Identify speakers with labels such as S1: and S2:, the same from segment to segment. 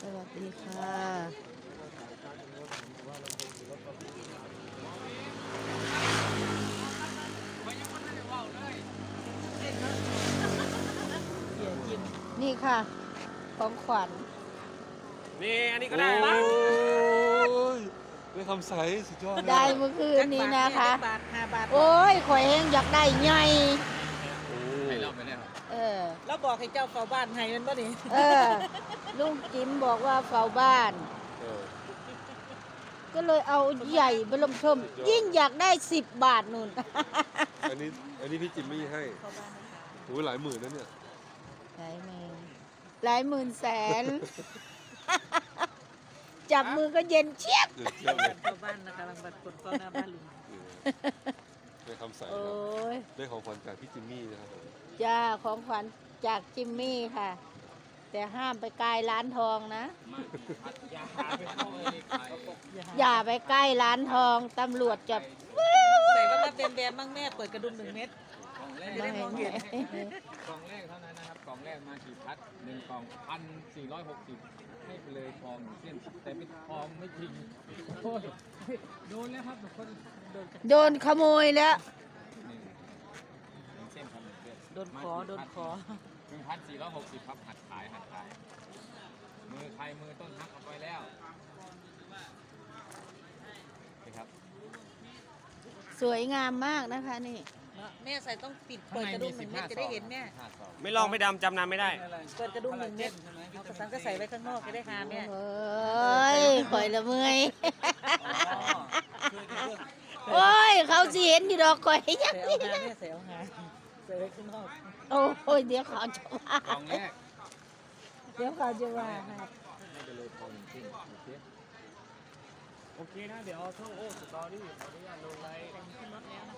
S1: สวัสดีค่ะนี่ค่ะ ของขวัญ
S2: นี่ อันนี้ก็ได้
S3: โอ้ยได้คำใสสุดยอดเลย
S1: ได้เมื่อคืนนี้นะคะ
S4: บาทห้าบาท
S1: โอ้ยข่อยเองอยากได้ใหญ่
S3: อ
S2: อ
S4: แล้วบอกให้เจ้าเฝ้าบ้านให้มันบ่นี่
S1: เออ ลุงจิมบอกว่าเฝ้าบ้าน
S3: เออ
S1: ก็เลยเอาใหญ่เบลมเทิมยิ่งอยากได้สิบบาทนู่น
S3: อันนี้อันนี้พี่จิมมี่ให้โอ้ยหลายหมื่นนะเนี่ย
S1: หลายหมื่นหลายหมื่นแสน จับมือก็เย็นเชียบ
S3: เดือดเยี่ยมเลย
S4: เฝ้าบ้านนะคะรังบัตรกดเฝ้าหน้าบ้านลุง
S3: ได้คำใส
S1: โอ้
S3: ครับ
S1: ย
S3: ได้ของขวัญจากพี่จิมมี่นะครับผม
S1: จ้าของขวัญจากจิมมี่ค่ะ แต่ห้ามไปใกล้ร้านทองนะ
S2: อย่าหาไปเข้าเลยใคร
S1: อย่าไปใกล้ร้านทองตำรวจจะ
S4: ใส่แล้วมาเป็นแบมบ้างแม่เปิดกระดุมหนึ่งเม็ด
S2: กล่องแรก
S4: จะได้มองเห็น
S2: กล่องแรกเท่านั้นนะครับ กล่องแรกมากี่พัดหนึ่งกล่องพันสี่ร้อยหกสิบให้ไปเลยทองหนึ่งเส้นแต่เป็นทองไม่จริงโอ้ยโดนแล้วครับทุกคนโดน
S1: โดนขโมยแล้ว
S2: นี่หนึ่งเส้นครับหนึ่งเส้น
S4: โดนขอ โดนขอ
S2: หนึ่งพันสี่ร้อยหกสิบครับหัดขายหัดขาย มือใครมือต้นฮักเอาไปแล้วนี่ครับ
S1: สวยงามมากนะคะนี่
S4: แม่ใส่ต้องปิดเปิดกระดุมหนึ่งเม็ดจะได้เห็นแม่
S5: ไม่ลองไม่ดำจำนำไม่ได้
S4: เปิดกระดุมหนึ่งเม็ดเอากระสังก็ใส่ไว้ข้างนอกจะได้หาแม่
S1: เอ้ยข่อยละเมื่อยโอ้ย เขาสิเห็นอยู่ดอกข่อยยัง
S4: ใส่เอาหาแม่ใส่เอาหาใส่ไว้ข้างนอก
S1: โอ้ยเดี๋ยวเขาจะว่าก
S2: ล่องแรก
S1: เดี๋ยวเขาจะว่าให้
S2: ให้ไปเลยทองหนึ่งเส้นโอเค
S5: โอเคนะเดี๋ยวเอาช่องโอ้สตอรี่ขออนุญาตลงไลน์
S4: ขึ้นรถแล้วนะคะ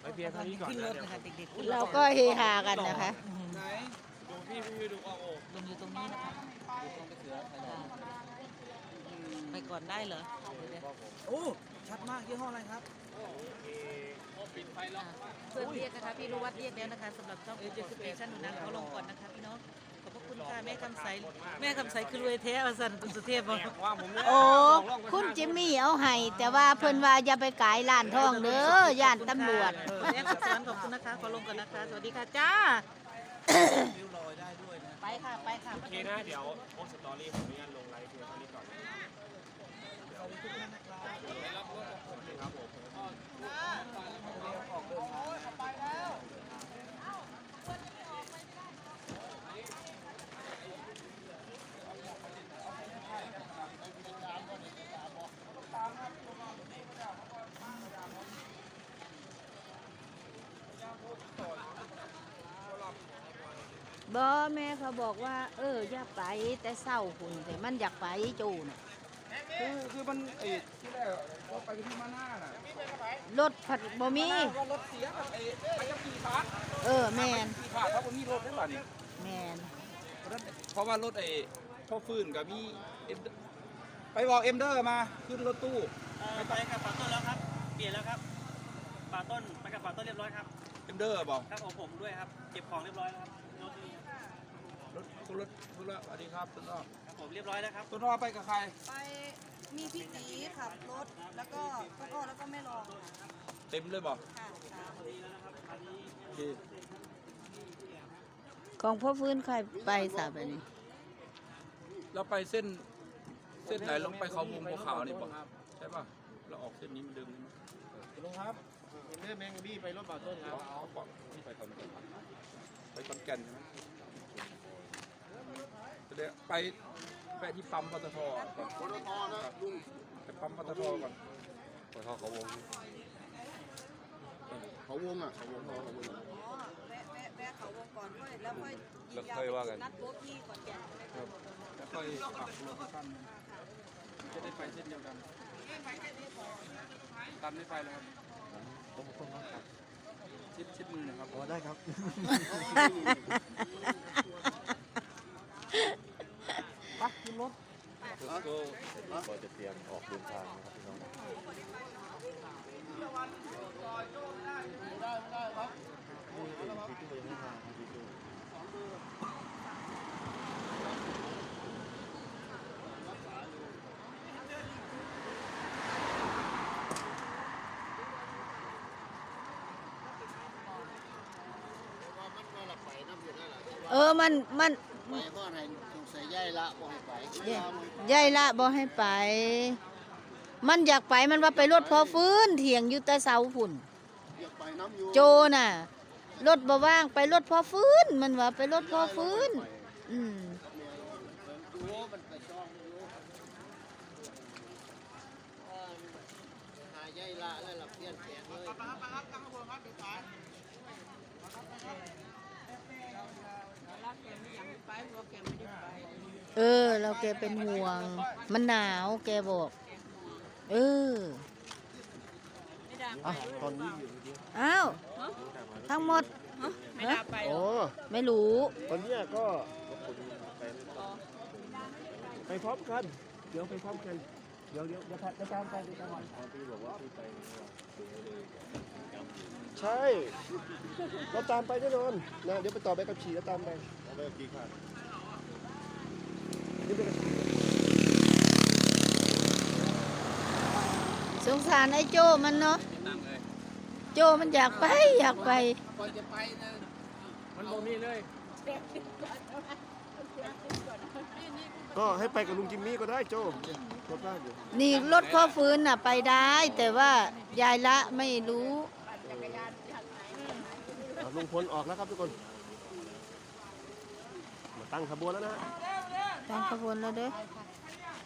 S5: ไปเพียร์เท่านี้ก่อน
S4: ขึ้นร
S5: นะ
S4: ถ
S5: เดี๋ยว
S4: นะคะเด็กๆขึ้นรถ
S1: เราก็เฮฮากันนะคะ
S5: ไหนดูพี่พี่ดูเอาโอ้
S4: ลงอยู่ตรงนี้นะคะไปก่อนได้เหรอเดี๋ยว
S5: โอ้ชัดมากยี่ห้ออะไรครับ
S4: เพื่อนเรียกนะคะพี่รู้วัดเรียกแล้วนะคะสำหรับช่องเอเจนต์สเตชันหนูนะเขาลงก่อนนะคะพี่น้อง แม่คำใสแม่คำใสคือรวยแท้อาสันคุณสุเทพบอก
S5: ว่าผมเนี่ย
S1: โอ้คุณจิมมี่เอาให้แต่ว่าเพิ่นว่าอย่าไปขายร้านทองเด้อย่านตำรวจ
S4: แม่คำสอนขอบคุณนะคะขอลงก่อนนะคะ สวัสดีค่ะจ้าไปค่ะไปค่ะ
S5: โอเคนะเดี๋ยวโอ้สตอรี่ขออนุญาตลงไลน์เพียร์เท่านี้ก่อน
S1: บ่แม่เขาบอกว่า เอออย่าไปแต่เศร้าหุ่นแต่มันอยากไปจูน
S6: คือคือมันไอ้ที่แรกเราไปที่มาหน้าน่ะ
S1: รถผัดบ่มี
S6: ว่ารถเสียกับไอ้ไปกับขี่ขาด
S1: เออแมน
S6: ขี่ขาดเพราะว่ามีรถได้ป่ะนี่
S1: แมน
S6: เพราะฉะนั้นเพราะว่ารถไอ้พ่อฟื้นกับมีเอ็มไปบอกเอ็มเดอร์มาขึ้นรถตู้
S5: ไปกับฝาต้นแล้วครับ เปลี่ยนแล้วครับฝาต้นไปกับฝาต้นเรียบร้อยครับ
S6: เอ็มเดอร์บอก
S5: ครับของผมด้วยครับเก็บของเรียบร้อยแล้วครับ รถนี้
S6: รถคุณรถคุณรถสวัสดีครับต้นอ้อ
S5: ครับผมเรียบร้อยแล้วครับ
S6: ต้นอ้อไปกับใคร
S7: ไปมีพี่ตีขับรถแล้วก็ต้นอ้อแล้วก็แม่รองค่ะ
S6: เต็มเลยบอก
S7: ค่ะค่ะ
S6: โอเค
S1: ของพ่อฟื้นใครไปสาบอันนี้
S6: เราไปเส้น เส้นไหนลงไปเขาวงภูเขานี่บอกใช่ป่ะเราออกเส้นนี้มันดึงนี่มั้ย
S5: ลุงครับเรื่องแมงบี้ไปรถฝาต้นครับ
S6: เอาปอกที่ไปขอนแก่นไปขอนแก่นใช่ไหม จะได้ไปแวะที่ปั๊มปตทก่อนปตทนะลุงไปปั๊มปตทก่อน
S3: ขอโทเขาวง
S6: เขาวงอะเขาวงเขาวง
S7: อ๋อแวะแวะแวะเขาวงก่อนค่อยแล้วค่อย
S3: แล้วค่อยว่ากัน
S7: นัดรถที่ขอนแก่
S6: ครับแล้วค่อยขับรถกันจะได้ไปเส้นเดียวกันตันไม่ไปเลยครับผมต้องรับชิดชิดมือหนะครับอ๋อได้ครับ
S3: ก็จะเตรียมออกเดินทางนะครับพี่น้อง
S1: เออมันมัน
S8: ไปบ่ให้สงสัยย่ายละบ่ให้ไป
S1: ยยายละบ่ให้ไป มันอยากไปมันว่าไปรถพอฟื้นเถียงอยู่แต่เสาฝุ่น
S8: อยากไปน้ำอยู่
S1: โจน่ะรถบ่ว่างไปรถพอฟื้น มันว่าไปรถพอฟื้น อืม
S8: ดูมันไปช่องอยู่เออหาย่ายละแล้วหลับเพี้ยนแขนเลย
S1: เออ เราแกเป็นห่วง มันหนาวแกบอก เออ
S8: อะตอนนี้อยู่ดี
S1: อ้าวทั้งหมด
S4: ไม่น่าไป
S8: อ๋อ
S1: ไม่รู้
S8: ตอนเนี้ยก็ไปพร้อมกัน เดี๋ยวไปพร้อมกัน เดี๋ยวเดี๋ยวเดี๋ยวพัดจะตามไปจะตามไปใช่ เราตามไปแน่นอนนะเดี๋ยวไปต่อไปกับฉี่แล้วตามไปไปกับขี่ขาดนี่ไปกับขี่
S1: สงสารไอ้โจมันเนาะ
S2: ตั้งเลย
S1: โจมันอยากไปอยากไป
S2: ก่อนจะไปนะมันบ่มีเลย
S8: ก็ให้ไปกับลุงจิมมี่ก็ได้โจรถว่างอยู่
S1: นี่รถพ่อฟื้นน่ะไปได้ แต่ว่ายายละไม่รู้
S8: อะลุงพลออกแล้วครับทุกคน มาตั้งขบวนแล้วนะฮะ
S1: ตามขบวนแล้วเด้อ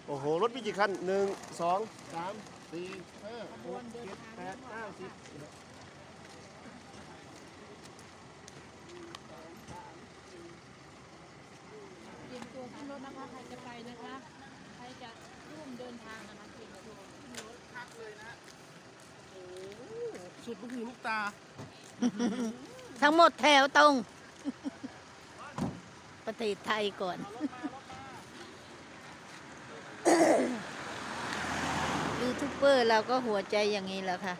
S8: โอ้โห รถมีกี่คันหนึ่งสองสามสี่ห้าหกเจ็ดแปดเก้าสิบ
S4: เตรียมตัวขึ้นรถนะคะ ใครจะไปนะคะ ใครจะร่วมเดินทางนะคะเตรียมตัวขึ้นรถพักเลยนะโอ้
S8: สุดลูกหูลูกตา
S1: ทั้งหมดแถวตรง ประเทศไทยก่อน ยูทูบเบอร์เราก็หัวใจอย่างนี้แหละค่ะ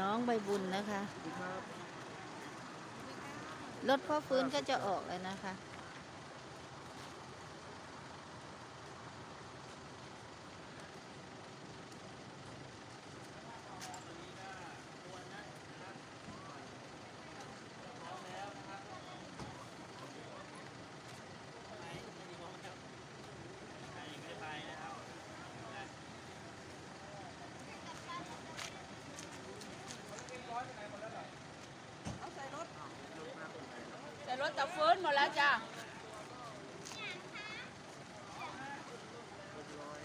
S1: น้องใบบุญนะคะ รถพ่อฟื้นก็จะออกเลยนะคะ
S4: รถจะฟื้นหมดแล้วจ้า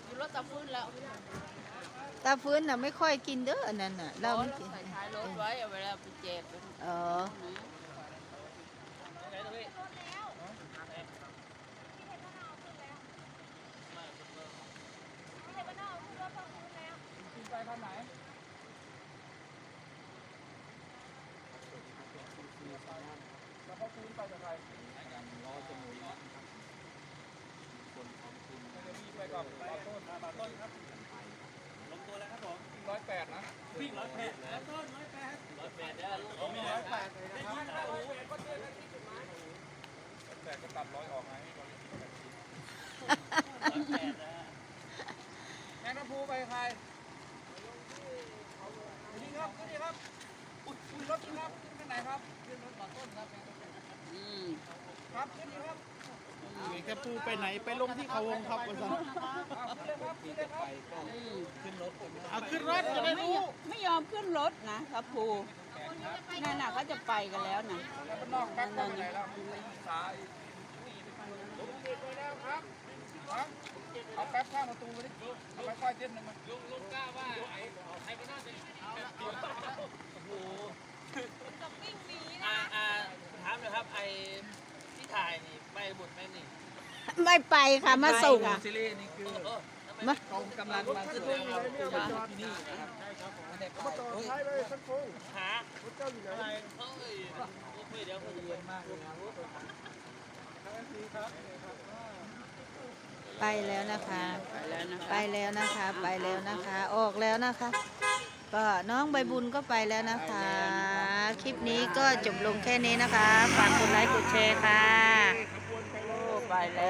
S4: อยู่รถจะฟื้นแล้ว
S1: ตาฟื้นน่ะไม่ค่อยกินเด้ออันนั้นน่ะเราไม่กิน
S4: ใส่ท้ายรถไว้เอาเวลาไปแจก
S1: อ๋อ
S2: ไป ก่อนปาต้นปาต้นครับ
S5: ลงตัวแล้วครับผม
S2: ร้อยแปดนะ
S5: วิ่งร้อยแปดแล้วต้นร้อยแปดร้อยแปดได้ลูก
S2: มีร้อยแปดเลยนะครับแปดก็ตัดร้อยออกไง
S5: ร้อยแปดนะ
S2: แมงน้ำพูไปใครนี่ครับนี่ครับอุ้ยอุ้ยรถนี่ครับขึ้นไปไหนครับขึ้นรถปาต้นครับครับขึ้นนี่ครับ
S8: แกปู ไปไหนไปลงที่เขาวงครับวันสัน
S2: เอาขึ้นเลยครับขึ้นเลยครับ
S8: เอาขึ้นรถจะได้รู้
S9: ไม่ยอมขึ้นรถนะครับครูนั่นน่ะเขาจะไปกันแล้วนะ
S2: แล้วมันนอกแป๊บไปไหนแล้วซ้ายเอาแป๊บข้างประตูไปดิเอาไปค่อยเส้นหนึ่งมาลุงลุงกล้าว่าไอ้ไอ้ก็น่าจะ
S5: อ่าอ่าถามหนะครับไอ้ที่ถ่ายนี่ไปบุตรไหมนี่
S1: ไม่ไปค่ะ มาส่ง
S2: ซีรีส์นี่คือ
S5: เออทำไม
S1: มา
S2: กองกำลังมาขึ้นแล้วครับที่นี่นะครับไม่ได้ไป
S8: มาจอดท้ายเลยสักโค้ง
S5: หาร
S8: ถเจ้าอยู่ไหน
S5: เอ้ยโอเคเดี๋ยวผมจะ
S2: เย็นมากเลยนะ
S1: ไปแล้วนะคะ
S9: ไปแล้วนะคะ
S1: ไปแล้วนะคะ ไปแล้วนะคะ ออกแล้วนะคะ ก็น้องใบบุญก็ไปแล้วนะคะ คลิปนี้ก็จบลงแค่นี้นะคะ ฝากกดไลค์กดแชร์ค่ะ
S9: โอ้ไปแล้ว